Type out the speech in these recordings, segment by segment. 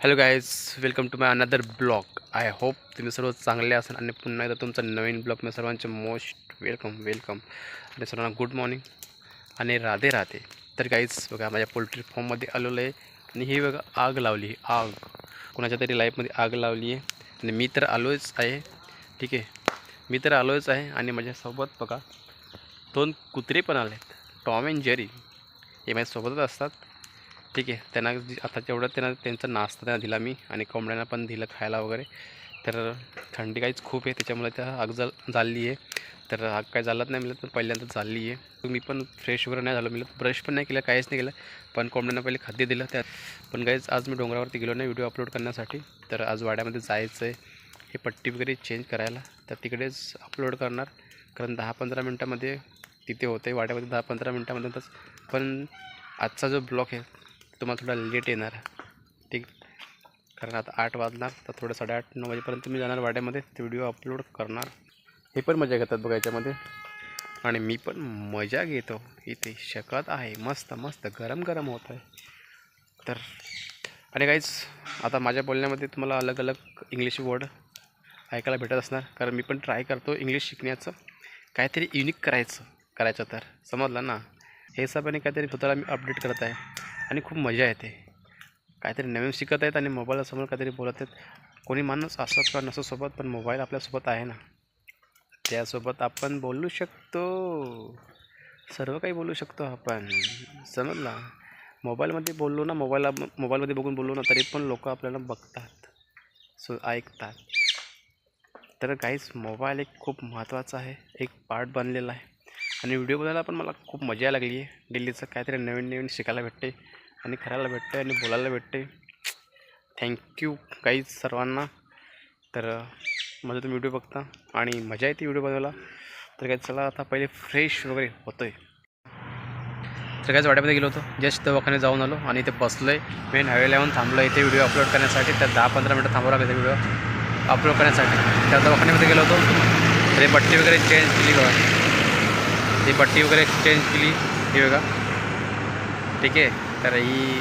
Hello guys welcome to my another vlog I hope तुम्ही सर्व चांगले असाल आणि पुन्हा एकदा तुमचा नवीन ब्लॉग मी सर्वांचे मोस्ट वेलकम वेलकम आणि सर्वांना गुड मॉर्निंग आणि राधे राधे. तर गाईज बघा माझ्या पोल्ट्री फॉर्ममध्ये आलेलो आहे. आणि ही बघा आग लावली. आग. कोणाच्या तरी लाईफमध्ये आग लावली आहे. आणि मी तर आलोच आहे. ठीक आहे. मी तर आलोच आहे. आणि माझ्यासोबत बघा दोन कुत्रे पण आले आहेत टॉम अँड जेरी हे माझ्यासोबतच असतात. ठीक आहे. त्यांना आता जेवढं त्यांना त्यांचा नाश्ता त्यांना दिला मी आणि कोंबड्यांना पण दिलं खायला वगैरे. तर थंडी काहीच खूप आहे त्याच्यामुळे त्या आग जल झाली आहे. तर आग काय झालंच नाही मिळत तर पहिल्यांदा झाली आहे. मी पण फ्रेश वगैरे नाही झालो मिळत ब्रश पण नाही केलं काहीच नाही केलं. पण कोंबड्यांना पहिले खाद्य दिलं त्यात पण काहीच आज मी डोंगरावरती गेलो नाही व्हिडिओ अपलोड करण्यासाठी. तर आज वाड्यामध्ये जायचं आहे हे पट्टी वगैरे चेंज करायला. तर तिकडेच अपलोड करणार कारण दहा पंधरा मिनटामध्ये तिथे होते वाड्यामध्ये दहा पंधरा मिनटामध्येच. पण आजचा जो ब्लॉक आहे तुम्हाला थोडा लेट येणार. ठीक. कारण आता आठ वाजणार तर थोडं साडेआठ नऊ वाजेपर्यंत मी जाणार वाड्यामध्ये ते व्हिडिओ अपलोड करणार. हे पण मजा घेतात बघा याच्यामध्ये. आणि मी पण मजा घेतो. इथे शकत आहे. मस्त मस्त गरम गरम होत आहे तर आणि काहीच आता माझ्या बोलण्यामध्ये तुम्हाला अलग अलग इंग्लिश वर्ड ऐकायला भेटत असणार. कारण मी पण ट्राय करतो इंग्लिश शिकण्याचं. काहीतरी युनिक करायचं करायचं तर. समजलं ना? हे हिसाबाने काहीतरी स्वतःला मी अपडेट करत आहे. आणि खूप मजा येते. काहीतरी नवीन शिकत आहेत आणि मोबाईलसमोर काहीतरी बोलत आहेत. कोणी माणूस असो किंवा नसो सोबत पण मोबाईल आपल्यासोबत आहे ना. त्यासोबत आपण बोलू शकतो. सर्व काही बोलू शकतो आपण. समजला? मोबाईलमध्ये बोललो ना मोबाईलला मोबाईलमध्ये बघून बोललो ना तरी पण लोक आपल्याला बघतात. सो ऐकतात. तर काहीच मोबाईल एक खूप महत्त्वाचा आहे. एक पार्ट बनलेला आहे. आणि व्हिडिओ बनायला पण मला खूप मजा लागली आहे दिल्लीचं काहीतरी नवीन नवीन शिकायला भेटते. आणि करायला भेटते आणि बोलायला भेटते थँक्यू काहीच सर्वांना. तर माझा तुम्ही व्हिडिओ बघता आणि मजा येते व्हिडिओ बघायला. तर काय चला आता पहिले फ्रेश वगैरे होतो आहे तर काहीच वाट्यामध्ये गेलो होतो. जस्ट दवाखान्यात जाऊन आलो आणि इथे बसलो आहे मेन हायवेला येऊन थांबलो इथे व्हिडिओ अपलोड करण्यासाठी तर दहा पंधरा मिनटं थांबावं लागेल व्हिडिओ अपलोड करण्यासाठी. त्या दवाखान्यामध्ये गेलो होतो. तर हे पट्टी वगैरे चेंज केली बघा. ती पट्टी वगैरे चेंज केली. ती बघा. ठीक आहे? तर ही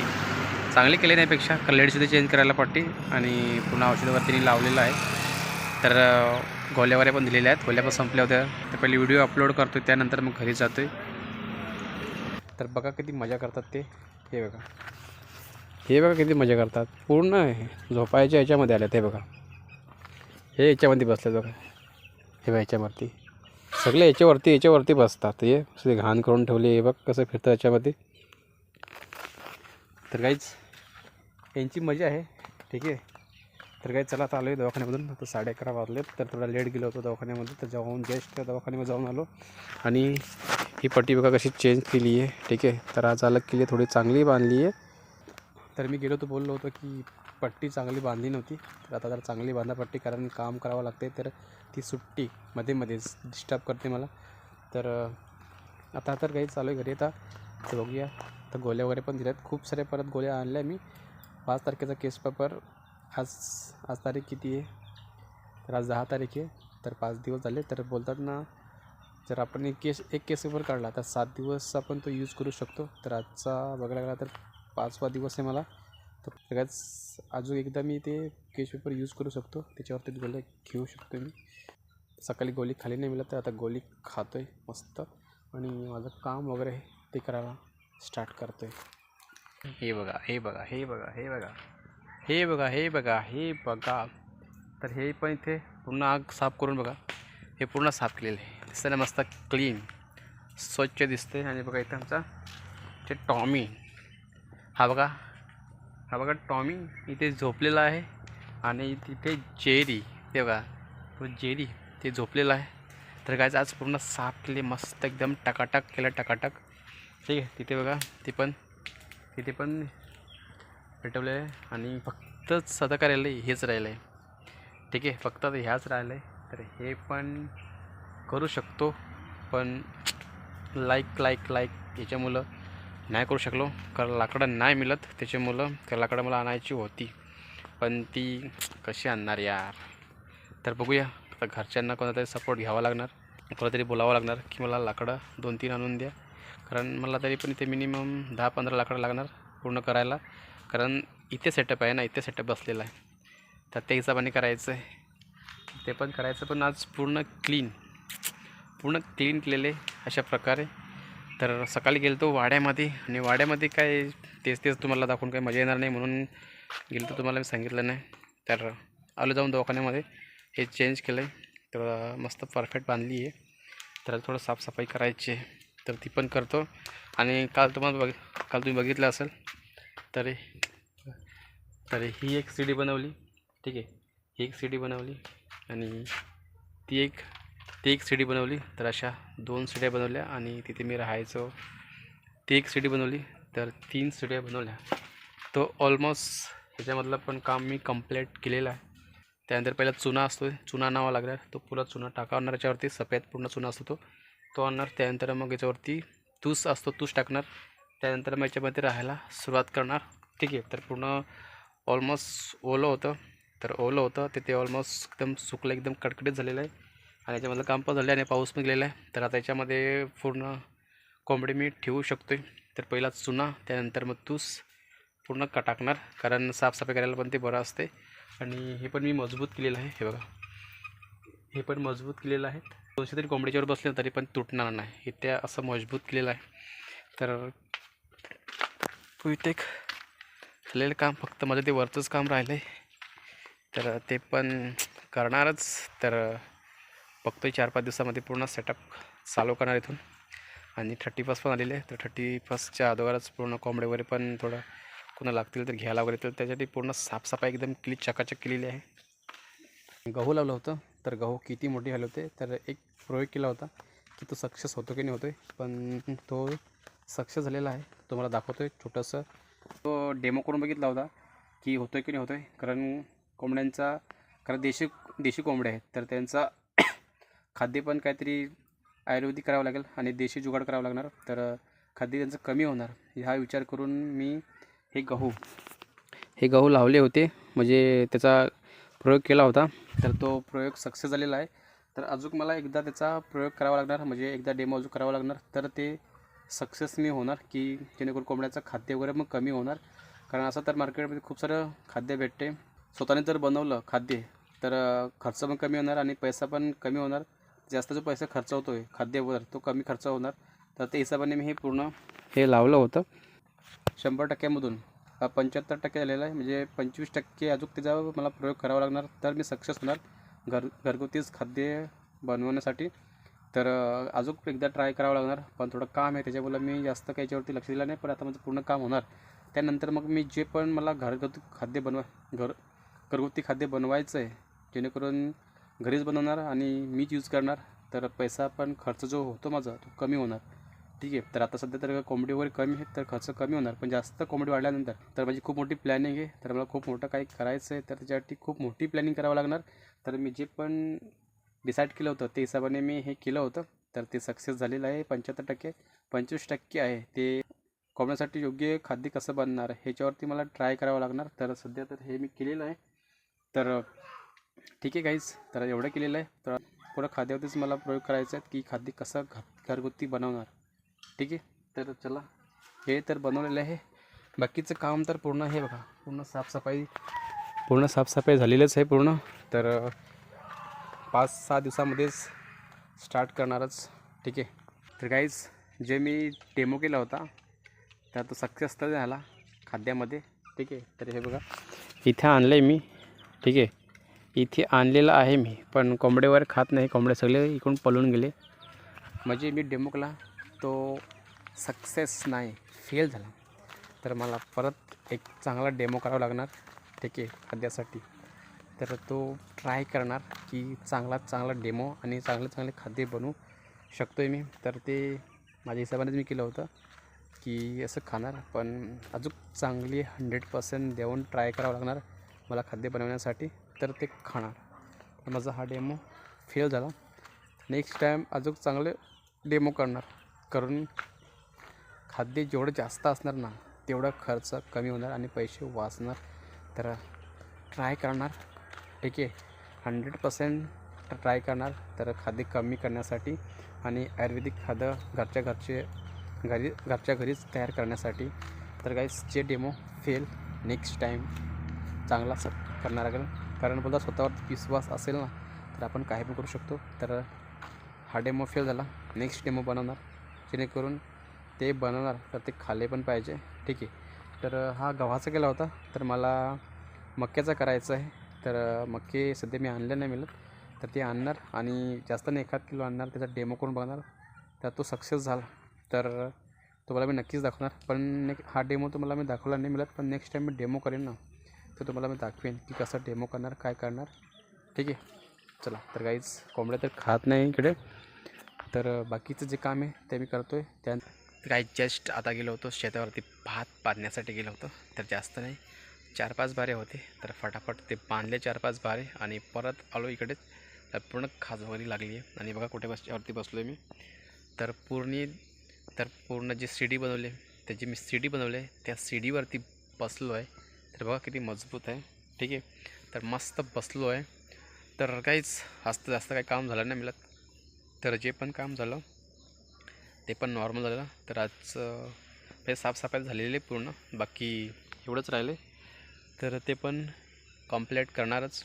चांगली केली नाहीपेक्षा कारण चेंज करायला पट्टी आणि पुन्हा औषधावरती लावलेलं आहे. तर गोल्यावाऱ्या गोल्या वगैरे पण दिलेल्या आहेत. गोल्या पण संपल्या होत्या. तर पहिले व्हिडिओ अपलोड करतो त्यानंतर मग घरी जातो आहे तर बघा किती मजा करतात ते. हे बघा. हे बघा किती मजा करतात. पूर्ण हे झोपायच्या याच्यामध्ये आल्या ते बघा. हे याच्यामध्ये बसले बघा. हे बघा याच्यावरती. सगळे याच्यावरती याच्यावरती बसतात. हे घाण करून ठेवले. हे बघ कसं फिरतं याच्यामध्ये. तर काहीच यांची मजा आहे. ठीक आहे? तर काही चला आता आलो आहे दवाखान्यामधून. आता साडे अकरा वाजले तर थोडा लेट गेलो होतो दवाखान्यामध्ये तर जाऊन जस्ट दवाखान्यामध्ये जाऊन आलो. आणि ही पट्टी बघा कशी चेंज केली आहे. ठीक आहे? तर आज अलग केली आहे थोडी चांगली बांधली आहे. तर मी गेलो तर बोललो होतो की पट्टी चांगली बांधली नव्हती. तर आता जर चांगली बांधा पट्टी कारण काम करावं लागते तर ती सुट्टी मध्ये मध्येच डिस्टर्ब करते मला. तर आता तर काही चालू आहे घरी. आता तर बघूया. आता गोळ्या वगैरे पण दिल्यात. खूप साऱ्या परत गोळ्या आणल्या मी. पाच तारखेचा केस पेपर आज आज तारीख किती आहे? तर आज दहा तारीख आहे. तर पाच दिवस झाले. तर बोलतात ना जर आपण एक केस एक केस पेपर काढला तर सात दिवस आपण तो यूज करू शकतो. तर आजचा बघायला गेला तर पाचवा दिवस आहे मला. तर सगळ्याच अजून एकदा मी ते केस पेपर यूज करू शकतो. त्याच्यावरती गोळ्या घेऊ शकतो मी. सकाळी गोळी खाली नाही मिळत तर आता गोळी खातो आहे मस्त. आणि माझं काम वगैरे आहे ते करायला. स्टार्ट करतोय. हे बघा हे बघा हे बघा हे बघा. हे बघा हे बघा हे बघा. तर हे पण इथे पूर्ण आग साफ करून बघा. हे पूर्ण साफ केलेलं आहे. दिसतं ना मस्त क्लीन स्वच्छ दिसते आणि बघा इथे आमचा ते टॉमी हा बघा. हा बघा टॉमी इथे झोपलेला आहे. आणि तिथे जेरी ते बघा. तो जेरी ते झोपलेलं आहे. तर काय आज पूर्ण साफ केले. मस्त एकदम टकाटक केलं टकाटक. ठीक आहे तिथे बघा ते पण तिथे पण पेटवलं आहे आणि फक्त सदा काय हेच राहिलं आहे ठीक आहे फक्त आता ह्याच राहिलं आहे तर हे पण करू शकतो पण लाईक लाईक लाईक याच्यामुळं नाही करू शकलो कारण लाकडं नाही मिळत त्याच्यामुळं त्या लाकडं मला आणायची होती. पण ती कशी आणणार यार? तर बघूया आता घरच्यांना कोणातरी सपोर्ट घ्यावा लागणार कोणातरी बोलावं लागणार की मला लाकडं दोन तीन आणून द्या. कारण मला तरी पण इथे मिनिमम दहा पंधरा लाकडं लागणार पूर्ण करायला. कारण इथे सेटअप आहे ना इथे सेटअप बसलेला आहे. तर त्या हिशोबाने करायचं आहे. ते पण करायचं पण आज पूर्ण क्लीन पूर्ण क्लीन केलेले अशा प्रकारे. तर सकाळी गेलो तो वाड्यामध्ये आणि वाड्यामध्ये काय तेच तेच तुम्हाला दाखवून काही मजा येणार नाही म्हणून गेलो तर तुम्हाला मी सांगितलं नाही. तर आलो जाऊन दवाखान्यामध्ये. हे चेंज केलं आहे तर मस्त परफेक्ट बांधली आहे. तर थोडं साफसफाई करायची आहे. तर ती पण करतो. आणि काल तुम्हाला बघ काल तुम्ही बघितलं असेल तर तर ही एक सी डी बनवली. ठीक आहे? ही एक सी डी बनवली आणि ती एक ती एक सी डी बनवली. तर अशा दोन सीड्या बनवल्या आणि तिथे मी राहायचो. ती एक सी डी बनवली तर तीन सीड्या बनवल्या. तो ऑलमोस्ट ह्याच्यामधलं पण काम मी कंप्लीट केलेलं आहे. त्यानंतर पहिला चुना असतो चुना नावा लागला तो पुरा चुना टाकावणार याच्यावरती सफेद पूर्ण चुना असतो तो. तो आणणार त्यानंतर मग याच्यावरती तूस असतो तूस टाकणार. त्यानंतर मग याच्यामध्ये राहायला सुरुवात करणार. ठीक आहे तर पूर्ण ऑलमोस्ट ओलं होतं. तर ओलं होतं ते ते ऑलमोस्ट एकदम सुकलं एकदम कडकडीत झालेलं आहे. आणि याच्यामधलं काम पण झालं आहे आणि पाऊस पण गेलेला आहे. तर आता याच्यामध्ये पूर्ण कोंबडी मी ठेवू शकतो आहे तर पहिला चुना त्यानंतर मग तूस पूर्ण का टाकणार. कारण साफसफाई करायला पण ते बरं असते. आणि हे पण मी मजबूत केलेलं आहे हे बघा. हे पण मजबूत केलेलं आहे. दोनशे तरी कोंबडीच्यावर बसले तरी पण तुटणार नाही. इथे त्या असं मजबूत केलेलं आहे. तर इथे झालेलं काम फक्त माझं ते वरचंच काम राहिलं आहे तर ते पण करणारच. तर बघतोय चार पाच दिवसामध्ये पूर्ण सेटअप चालू करणार इथून. आणि थर्टी फर्स्ट पण आलेले तर थर्टी फर्स्टच्या अगोदरच पूर्ण कोंबडे वगैरे पण थोडं कोणा लागतील तर घ्यायला वगैरे तर त्याच्यासाठी पूर्ण साफसफाई एकदम क्ली चकाचक केलेली आहे. गहू लावलं होतं. तर गहू किती मोठी झाले होते तर एक प्रयोग केला होता की तो सक्सेस होतो की नाही होतो आहे पण तो सक्सेस झालेला आहे. तुम्हाला दाखवतो आहे छोटंसं. तो डेमो करून बघितला होता की होतो आहे की नाही होतो आहे कारण कोंबड्यांचा कारण देशी देशी कोंबड्या आहेत तर त्यांचा खाद्य पण काहीतरी आयुर्वेदिक करावं लागेल आणि देशी जुगाड करावं लागणार तर खाद्य त्यांचं कमी होणार. हा विचार करून मी हे गहू हे गहू लावले होते. म्हणजे त्याचा प्रयोग केला होता तर तो प्रयोग सक्सेस झालेला आहे. तर अजून मला एकदा त्याचा प्रयोग करावा लागणार म्हणजे एकदा डेमो अजून करावा लागणार. तर ते सक्सेस मी होणार की जेणेकरून कोंबड्याचं खाद्य वगैरे मग कमी होणार. कारण असं तर मार्केटमध्ये खूप सारं खाद्य भेटते. स्वतःने जर बनवलं खाद्य तर खर्च पण कमी होणार आणि पैसा पण कमी होणार. जास्त जो पैसा खर्च होतो आहे खाद्यावर तो कमी खर्च होणार. तर त्या हिशोबाने मी हे पूर्ण हे लावलं होतं. शंभर टक्क्यामधून पंच्याहत्तर टक्के झालेलं आहे. म्हणजे पंचवीस टक्के अजून त्याचा मला प्रयोग करावा लागणार तर मी सक्सेस होणार. घर घरगुतीच खाद्य बनवण्यासाठी. तर अजून एकदा ट्राय करावं लागणार पण थोडं काम आहे त्याच्यामुळं मी जास्त काही याच्यावरती लक्ष दिलं नाही पण आता माझं पूर्ण काम होणार. त्यानंतर मग मी जे पण मला घरगुती खाद्य बनवा घर घरगुती खाद्य बनवायचं आहे जेणेकरून घरीच बनवणार आणि मीच यूज करणार तर पैसा पण खर्च जो होतो माझा तो कमी होणार. ठीक आहे. तर आता सध्या तर कॉमेडी वगैरे कमी आहे तर खर्च कमी होणार. पण जास्त कॉमेडी वाढल्यानंतर तर माझी खूप मोठी प्लॅनिंग आहे. तर मला खूप मोठं काही करायचं आहे तर त्याच्यासाठी खूप मोठी प्लॅनिंग करावं लागणार. तर मी जे पण डिसाईड केलं होतं ते हिशोबाने मी हे केलं होतं. तर ते सक्सेस झालेलं आहे पंच्याहत्तर टक्के. पंचवीस टक्के आहे. ते कॉमेडीसाठी योग्य खाद्य कसं बनणार ह्याच्यावरती मला ट्राय करावं लागणार. तर सध्या तर हे मी केलेलं आहे. तर ठीक आहे काहीच तर एवढं केलेलं आहे. तर पुढं खाद्यावरतीच मला प्रयोग करायचा आहे की खाद्य कसं घ घरगुती बनवणार. ठीक आहे. तर चला हे तर बनवलेलं आहे. बाकीचं काम तर पूर्ण हे बघा पूर्ण साफसफाई पूर्ण साफसफाई झालेलीच आहे पूर्ण. तर पाच सहा दिवसामध्येच स्टार्ट करणारच. ठीक आहे. तर काहीच जे मी डेमो केला होता तर तो सक्सेस तर झाला खाद्यामध्ये. ठीक आहे. तर हे बघा इथे आणलं आहे मी. ठीक आहे. इथे आणलेलं आहे मी पण कोंबडेवर खात नाही. कोंबडे सगळे इकडून पळून गेले. म्हणजे मी डेमो केला तो सक्सेस नाही फेल झाला. तर मला परत एक चांगला डेमो करावा लागणार ठीक आहे खाद्यासाठी. तर तो ट्राय करणार की चांगला चांगला डेमो आणि चांगले चांगले खाद्य बनवू शकतो आहे मी. तर ते माझ्या हिशोबानेच मी केलं होतं की असं खाणार पण अजून चांगली हंड्रेड पर्सेंट देऊन ट्राय करावं लागणार मला खाद्य बनवण्यासाठी. तर ते खाणार. माझा हा डेमो फेल झाला. नेक्स्ट टाईम अजून चांगले डेमो करणार. करून खाद्य जेवढं जास्त असणार ना तेवढा खर्च कमी होणार आणि पैसे वाचणार. तर ट्राय करणार ठीक आहे? हंड्रेड पर्सेंट ट्राय करणार तर खाद्य कमी करण्यासाठी आणि आयुर्वेदिक खाद्य घरच्या घरचे घरी घरच्या घरीच तयार करण्यासाठी. तर काहीच जे डेमो फेल नेक्स्ट टाईम चांगला स करणार लागेल कारण बोलता स्वतःवर विश्वास असेल ना तर आपण काही पण करू शकतो. तर हा डेमो फेल झाला नेक्स्ट डेमो बनवणार. जेणेकरून ते बनवणार तर ते खाले पण पाहिजे. ठीक आहे. तर हा गव्हाचा केला होता. तर मला मक्याचा करायचा आहे. तर मक्के सध्या मी आणले नाही मिळत. तर ते आणणार आणि जास्त नाही एखाद किलो आणणार. त्याचा डेमो करून बघणार? तर तो सक्सेस झाला. तर तुम्हाला मी नक्कीच दाखवणार. पण नेक हा डेमो तुम्हाला मी दाखवला नाही मिळत. पण नेक्स्ट टाईम मी डेमो करेन ना तर तुम्हाला मी दाखवेन की कसं डेमो करणार काय करणार. ठीक आहे. चला तर काहीच कोंबड्या तर खात नाही इकडे. तर बाकीचं जे काम आहे ते मी करतो आहे त्या काही जस्ट आता गेलो होतो शेतावरती भात बांधण्यासाठी गेलो होतो तर जास्त नाही. चार पाच बारे होते तर फटाफट ते बांधले चार पाच बारे आणि परत आलो इकडेच तर पूर्ण खाज वगैरे लागली आहे. आणि बघा कुठे बसच्यावरती बसलो आहे मी. तर पूर्ण तर पूर्ण जी सी डी बनवली त्याची मी सी डी बनवली आहे त्या सी बसलो आहे तर बघा किती मजबूत आहे. ठीक आहे. तर मस्त बसलो आहे तर काहीच जास्त जास्त काही काम झालं नाही मिळत. तर जे पण काम झालं ते पण नॉर्मल झालं तर आज म्हणजे साफसफाई झालेली आहे पूर्ण. बाकी एवढंच राहिले तर ते पण कंप्लीट करणारच.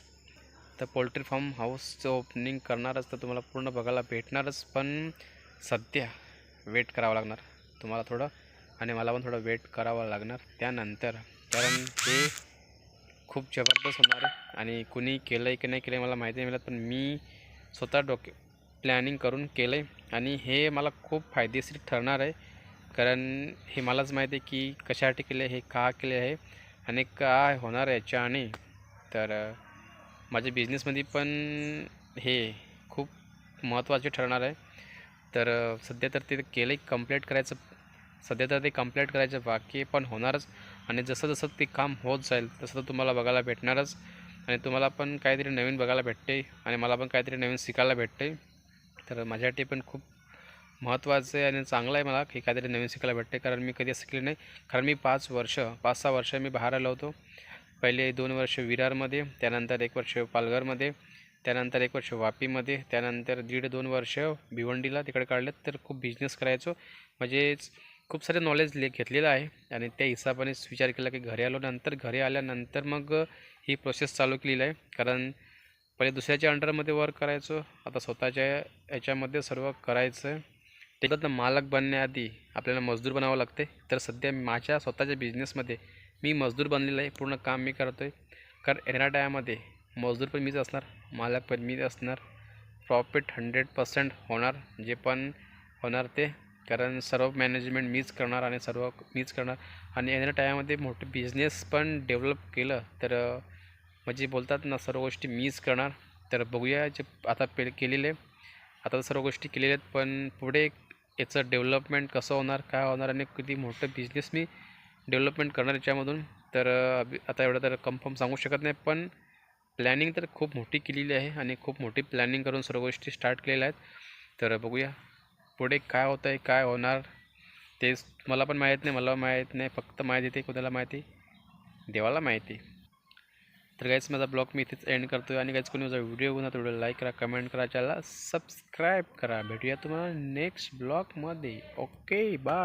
तर पोल्ट्री फार्म हाऊसचं ओपनिंग करणारच. तर तुम्हाला पूर्ण बघायला भेटणारच. पण सध्या वेट करावं लागणार. तुम्हाला थोडं आणि मला पण थोडं वेट करावं लागणार त्यानंतर. कारण हे खूप जबरदस्त होणार आहे. आणि कुणी केलं आहे की नाही केलं आहे मला माहिती नाही मिळत. पण मी स्वतः डोके प्लॅनिंग करून केलं आहे आणि हे मला खूप फायदेशीर ठरणार आहे. कारण हे मलाच माहिती आहे की कशासाठी केले हे का केले आहे आणि काय होणार आहे याच्याने. तर माझ्या बिझनेसमध्ये पण हे खूप महत्त्वाचे ठरणार आहे. तर सध्या तर ते केलं कंप्लीट करायचं. सध्या तर ते कंप्लीट करायचं बाकी पण होणारच. आणि जसं जसं ते काम होत जाईल तसं तर तुम्हाला बघायला भेटणारच. आणि तुम्हाला पण काहीतरी नवीन बघायला भेटते आणि मला पण काहीतरी नवीन शिकायला भेटते तर माझ्यासाठी पण खूप महत्त्वाचं आहे आणि चांगलं आहे मला की काहीतरी नवीन शिकायला भेटते. कारण मी कधी शिकले नाही. कारण मी पाच वर्ष पाच सहा वर्ष मी बाहेर आलो होतो. पहिले दोन वर्ष विरारमध्ये त्यानंतर एक वर्ष पालघरमध्ये त्यानंतर एक वर्ष वापीमध्ये त्यानंतर दीड दोन वर्ष भिवंडीला तिकडे काढलेत तर खूप बिझनेस करायचो. म्हणजेच खूप सारे नॉलेज ले घेतलेलं आहे. आणि त्या हिशोबानेच विचार केला की घरी आलो नंतर घरी आल्यानंतर मग ही प्रोसेस चालू केलेली आहे. कारण पहिले दुसऱ्याच्या अंडरमध्ये वर्क करायचो. आता स्वतःच्या याच्यामध्ये सर्व करायचं आहे त्याच्यात मालक बनण्याआधी आपल्याला मजदूर बनावं लागते तर सध्या माझ्या स्वतःच्या बिझनेसमध्ये मी मजदूर बनलेला आहे. पूर्ण काम मी करतो आहे कारण येणाऱ्या टायामध्ये मजदूर पण मीच असणार मालक पण मीच असणार. प्रॉफिट हंड्रेड पर्सेंट होणार जे पण होणार ते. कारण सर्व मॅनेजमेंट मीच करणार आणि सर्व मीच करणार. आणि येणाऱ्या टायामध्ये मोठं बिझनेस पण डेव्हलप केलं तर म्हणजे बोलतात ना सर्व गोष्टी मीच करणार तर बघूया जे आता पे केलेले. आता तर सर्व गोष्टी केलेल्या आहेत पण पुढे याचं डेव्हलपमेंट कसं होणार काय होणार आणि किती मोठं बिझनेस मी डेव्हलपमेंट करणार याच्यामधून तर आता एवढं तर कन्फर्म सांगू शकत नाही पण प्लॅनिंग तर खूप मोठी केलेली आहे आणि खूप मोठी प्लॅनिंग करून सर्व गोष्टी स्टार्ट केलेल्या आहेत. तर बघूया पुढे काय होतं आहे काय होणार तेच मला पण माहीत नाही मला माहीत नाही फक्त माहिती येते कोणाला माहिती देवाला माहिती. तर काहीच माझा ब्लॉग मी इथेच एंड करतो आहे आणि काहीच कोणी माझा व्हिडिओ बघून तेवढं लाईक करा कमेंट करा चॅनलला सबस्क्राईब करा. भेटूया तुम्हाला नेक्स्ट ब्लॉगमध्ये. Okay bye